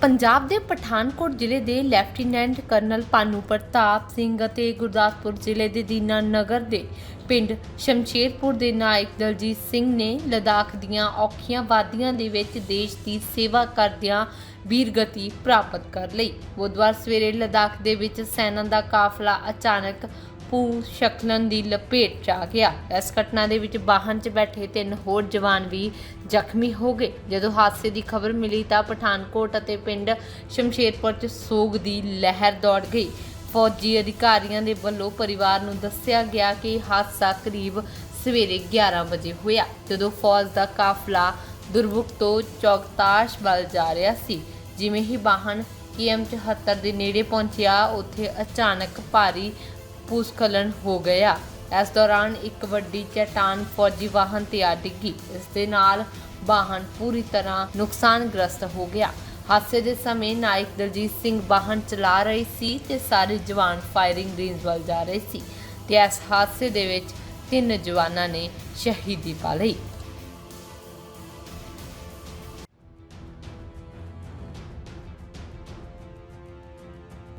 ਪੰਜਾਬ ਦੇ ਪਠਾਨਕੋਟ ਜ਼ਿਲ੍ਹੇ ਦੇ ਲੈਫਟੀਨੈਂਟ ਕਰਨਲ ਪਾਨੂ ਪ੍ਰਤਾਪ ਸਿੰਘ ਅਤੇ ਗੁਰਦਾਸਪੁਰ ਜ਼ਿਲ੍ਹੇ ਦੇ ਦੀਨਾ ਨਗਰ ਦੇ ਪਿੰਡ ਸ਼ਮਸ਼ੇਰਪੁਰ ਦੇ ਨਾਇਕ ਦਲਜੀਤ ਸਿੰਘ ਨੇ ਲਦਾਖ ਦੀਆਂ ਔਖੀਆਂ ਵਾਦੀਆਂ ਦੇ ਵਿੱਚ ਦੇਸ਼ ਦੀ ਸੇਵਾ ਕਰਦਿਆਂ ਵੀਰਗਤੀ ਪ੍ਰਾਪਤ ਕਰ ਲਈ। ਬੁੱਧਵਾਰ ਸਵੇਰੇ ਲਦਾਖ ਦੇ ਵਿੱਚ ਸੈਨਾ ਦਾ ਕਾਫਲਾ ਅਚਾਨਕ ਭੂ ਸ਼ਕਲਨ ਦੀ ਲਪੇਟ 'ਚ ਆ ਗਿਆ। ਇਸ ਘਟਨਾ ਦੇ ਵਿੱਚ ਵਾਹਨ 'ਚ ਬੈਠੇ ਤਿੰਨ ਹੋਰ ਜਵਾਨ ਵੀ ਜ਼ਖਮੀ ਹੋ ਗਏ। ਜਦੋਂ ਹਾਦਸੇ ਦੀ ਖਬਰ ਮਿਲੀ ਤਾਂ ਪਠਾਨਕੋਟ ਅਤੇ ਪਿੰਡ ਸ਼ਮਸ਼ੇਰਪੁਰ 'ਚ ਸੋਗ ਦੀ ਲਹਿਰ ਦੌੜ ਗਈ। ਫੌਜੀ ਅਧਿਕਾਰੀਆਂ ਦੇ ਵੱਲੋਂ ਪਰਿਵਾਰ ਨੂੰ ਦੱਸਿਆ ਗਿਆ ਕਿ ਹਾਦਸਾ ਕਰੀਬ ਸਵੇਰੇ 11 ਵਜੇ ਹੋਇਆ। ਜਦੋਂ ਫੌਜ ਦਾ ਕਾਫਲਾ ਦੁਰਬੁਕ ਤੋਂ ਚੌਕਤਾਸ਼ ਵੱਲ ਜਾ ਰਿਹਾ ਸੀ, ਜਿਵੇਂ ਹੀ ਵਾਹਨ ਕੇਐਮ 74 ਦੇ ਨੇੜੇ ਪਹੁੰਚਿਆ, ਉੱਥੇ ਅਚਾਨਕ ਭਾਰੀ ਭੂਸਖਲਨ ਹੋ ਗਿਆ। ਇਸ ਦੌਰਾਨ ਇੱਕ ਵੱਡੀ ਚਟਾਨ ਫੌਜੀ ਵਾਹਨ ਤੇ ਆ ਡਿੱਗੀ। ਇਸ ਦੇ ਨਾਲ ਵਾਹਨ ਪੂਰੀ ਤਰ੍ਹਾਂ ਨੁਕਸਾਨਗ੍ਰਸਤ ਹੋ ਗਿਆ। ਹਾਦਸੇ ਦੇ ਸਮੇਂ ਨਾਇਕ ਦਲਜੀਤ ਸਿੰਘ ਵਾਹਨ ਚਲਾ ਰਹੇ ਸੀ ਤੇ ਸਾਰੇ ਜਵਾਨ ਫਾਇਰਿੰਗ ਰੇਂਜ ਵੱਲ ਜਾ ਰਹੇ ਸੀ ਤੇ ਇਸ ਹਾਦਸੇ ਦੇ ਵਿੱਚ ਤਿੰਨ ਜਵਾਨਾਂ ਨੇ ਸ਼ਹੀਦੀ ਪਾ ਲਈ।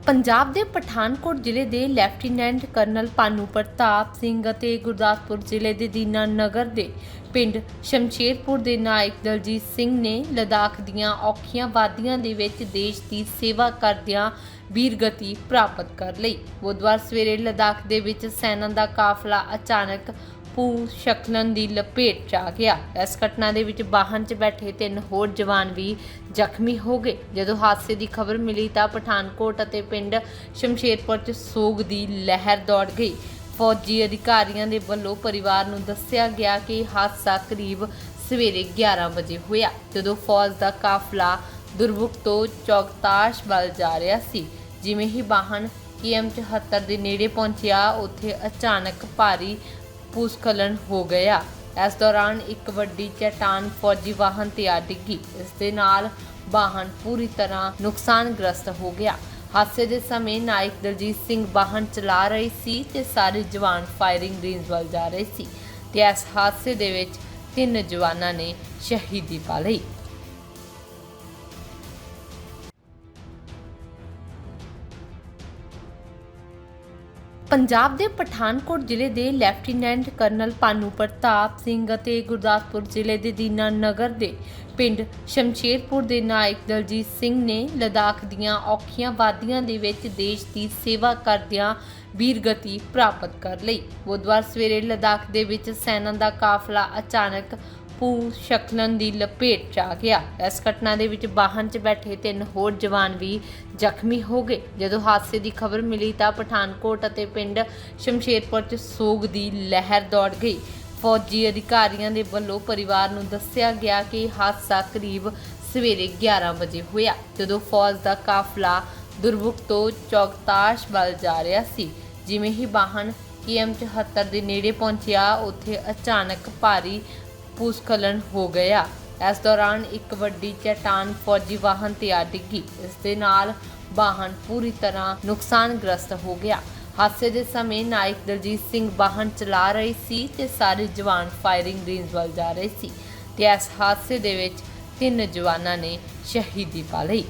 ਪੰਜਾਬ ਦੇ ਪਠਾਨਕੋਟ ਜ਼ਿਲ੍ਹੇ ਦੇ ਲੈਫਟੀਨੈਂਟ ਕਰਨਲ ਪਾਨੂ ਪ੍ਰਤਾਪ ਸਿੰਘ ਅਤੇ ਗੁਰਦਾਸਪੁਰ ਜ਼ਿਲ੍ਹੇ ਦੇ ਦੀਨਾ ਨਗਰ ਦੇ ਪਿੰਡ ਸ਼ਮਸ਼ੇਰਪੁਰ ਦੇ ਨਾਇਕ ਦਲਜੀਤ ਸਿੰਘ ਨੇ ਲਦਾਖ ਦੀਆਂ ਔਖੀਆਂ ਵਾਦੀਆਂ ਦੇ ਵਿੱਚ ਦੇਸ਼ ਦੀ ਸੇਵਾ ਕਰਦਿਆਂ ਵੀਰਗਤੀ ਪ੍ਰਾਪਤ ਕਰ ਲਈ। ਬੁੱਧਵਾਰ ਸਵੇਰੇ ਲਦਾਖ ਦੇ ਵਿੱਚ ਸੈਨਾ ਦਾ ਕਾਫਲਾ ਅਚਾਨਕ ਭੂ ਸ਼ਕਲਨ ਦੀ ਲਪੇਟ 'ਚ ਆ ਗਿਆ। ਇਸ ਘਟਨਾ ਦੇ ਵਿੱਚ ਵਾਹਨ 'ਚ ਬੈਠੇ ਤਿੰਨ ਹੋਰ ਜਵਾਨ ਵੀ ਜ਼ਖਮੀ ਹੋ ਗਏ। ਜਦੋਂ ਹਾਦਸੇ ਦੀ ਖਬਰ ਮਿਲੀ ਤਾਂ ਪਠਾਨਕੋਟ ਅਤੇ ਪਿੰਡ ਸ਼ਮਸ਼ੇਰਪੁਰ 'ਚ ਸੋਗ ਦੀ ਲਹਿਰ ਦੌੜ ਗਈ। ਫੌਜੀ ਅਧਿਕਾਰੀਆਂ ਦੇ ਵੱਲੋਂ ਪਰਿਵਾਰ ਨੂੰ ਦੱਸਿਆ ਗਿਆ ਕਿ ਹਾਦਸਾ ਕਰੀਬ ਸਵੇਰੇ 11 ਵਜੇ ਹੋਇਆ, ਜਦੋਂ ਫੌਜ ਦਾ ਕਾਫਲਾ ਦੁਰਬੁਕ ਤੋਂ ਚੌਕਤਾਸ਼ ਵੱਲ ਜਾ ਰਿਹਾ ਸੀ। ਜਿਵੇਂ ਹੀ ਵਾਹਨ ਕੇਐਮ 74 ਦੇ ਨੇੜੇ ਪਹੁੰਚਿਆ, ਉੱਥੇ ਅਚਾਨਕ ਭਾਰੀ ਭੂਸਖਲਨ ਹੋ ਗਿਆ। ਇਸ ਦੌਰਾਨ ਇੱਕ ਵੱਡੀ ਚਟਾਨ ਫੌਜੀ ਵਾਹਨ ਤੇ ਆ ਡਿੱਗੀ। ਇਸ ਦੇ ਨਾਲ ਵਾਹਨ ਪੂਰੀ ਤਰ੍ਹਾਂ ਨੁਕਸਾਨਗ੍ਰਸਤ ਹੋ ਗਿਆ। ਹਾਦਸੇ ਦੇ ਸਮੇਂ ਨਾਇਕ ਦਲਜੀਤ ਸਿੰਘ ਵਾਹਨ ਚਲਾ ਰਹੇ ਸੀ ਤੇ ਸਾਰੇ ਜਵਾਨ ਫਾਇਰਿੰਗ ਰੇਂਜ ਵੱਲ ਜਾ ਰਹੇ ਸੀ। ਤੇ ਇਸ ਹਾਦਸੇ ਦੇ ਵਿੱਚ ਤਿੰਨ ਜਵਾਨਾਂ ਨੇ ਸ਼ਹੀਦੀ ਪਾ ਲਈ। ਪੰਜਾਬ ਦੇ ਪਠਾਨਕੋਟ ਜ਼ਿਲ੍ਹੇ ਦੇ ਲੈਫਟੀਨੈਂਟ ਕਰਨਲ ਪਾਨੂ ਪ੍ਰਤਾਪ ਸਿੰਘ ਅਤੇ ਗੁਰਦਾਸਪੁਰ ਜ਼ਿਲ੍ਹੇ ਦੇ ਦੀਨਾ ਨਗਰ ਦੇ ਪਿੰਡ ਸ਼ਮਸ਼ੇਰਪੁਰ ਦੇ ਨਾਇਕ ਦਲਜੀਤ ਸਿੰਘ ਨੇ ਲਦਾਖ ਦੀਆਂ ਔਖੀਆਂ ਵਾਦੀਆਂ ਦੇ ਵਿੱਚ ਦੇਸ਼ ਦੀ ਸੇਵਾ ਕਰਦਿਆਂ ਵੀਰਗਤੀ ਪ੍ਰਾਪਤ ਕਰ ਲਈ। ਬੁੱਧਵਾਰ ਸਵੇਰੇ ਲਦਾਖ ਦੇ ਵਿੱਚ ਸੈਨਾ ਦਾ ਕਾਫਲਾ ਅਚਾਨਕ ਭੂ ਸ਼ਕਲਨ ਦੀ ਲਪੇਟ 'ਚ ਆ ਗਿਆ। ਇਸ ਘਟਨਾ ਦੇ ਵਿੱਚ ਵਾਹਨ 'ਚ ਬੈਠੇ ਤਿੰਨ ਹੋਰ ਜਵਾਨ ਵੀ ਜ਼ਖਮੀ ਹੋ ਗਏ। ਜਦੋਂ ਹਾਦਸੇ ਦੀ ਖਬਰ ਮਿਲੀ ਤਾਂ ਪਠਾਨਕੋਟ ਅਤੇ ਪਿੰਡ ਸ਼ਮਸ਼ੇਰਪੁਰ 'ਚ ਸੋਗ ਦੀ ਲਹਿਰ ਦੌੜ ਗਈ। ਫੌਜੀ ਅਧਿਕਾਰੀਆਂ ਦੇ ਵੱਲੋਂ ਪਰਿਵਾਰ ਨੂੰ ਦੱਸਿਆ ਗਿਆ ਕਿ ਹਾਦਸਾ ਕਰੀਬ ਸਵੇਰੇ 11 ਵਜੇ ਹੋਇਆ। ਜਦੋਂ ਫੌਜ ਦਾ ਕਾਫਲਾ ਦੁਰਬੁਕ ਤੋਂ ਚੌਕਤਾਸ਼ ਵੱਲ ਜਾ ਰਿਹਾ ਸੀ, ਜਿਵੇਂ ਹੀ ਵਾਹਨ ਕੇਐਮ 74 ਦੇ ਨੇੜੇ ਪਹੁੰਚਿਆ, ਉੱਥੇ ਅਚਾਨਕ ਭਾਰੀ ਭੂਸਖਲਨ ਹੋ ਗਿਆ। ਇਸ ਦੌਰਾਨ ਇੱਕ ਵੱਡੀ ਚਟਾਨ ਫੌਜੀ ਵਾਹਨ ਤੇ ਆ ਡਿੱਗੀ। ਇਸ ਦੇ ਨਾਲ ਵਾਹਨ ਪੂਰੀ ਤਰ੍ਹਾਂ ਨੁਕਸਾਨਗ੍ਰਸਤ ਹੋ ਗਿਆ। ਹਾਦਸੇ ਦੇ ਸਮੇਂ ਨਾਇਕ ਦਲਜੀਤ ਸਿੰਘ ਵਾਹਨ ਚਲਾ ਰਹੇ ਸੀ ਤੇ ਸਾਰੇ ਜਵਾਨ ਫਾਇਰਿੰਗ ਰੇਂਜ ਵੱਲ ਜਾ ਰਹੇ ਸੀ ਤੇ ਇਸ ਹਾਦਸੇ ਦੇ ਵਿੱਚ ਤਿੰਨ ਜਵਾਨਾਂ ਨੇ ਸ਼ਹੀਦੀ ਪਾ ਲਈ।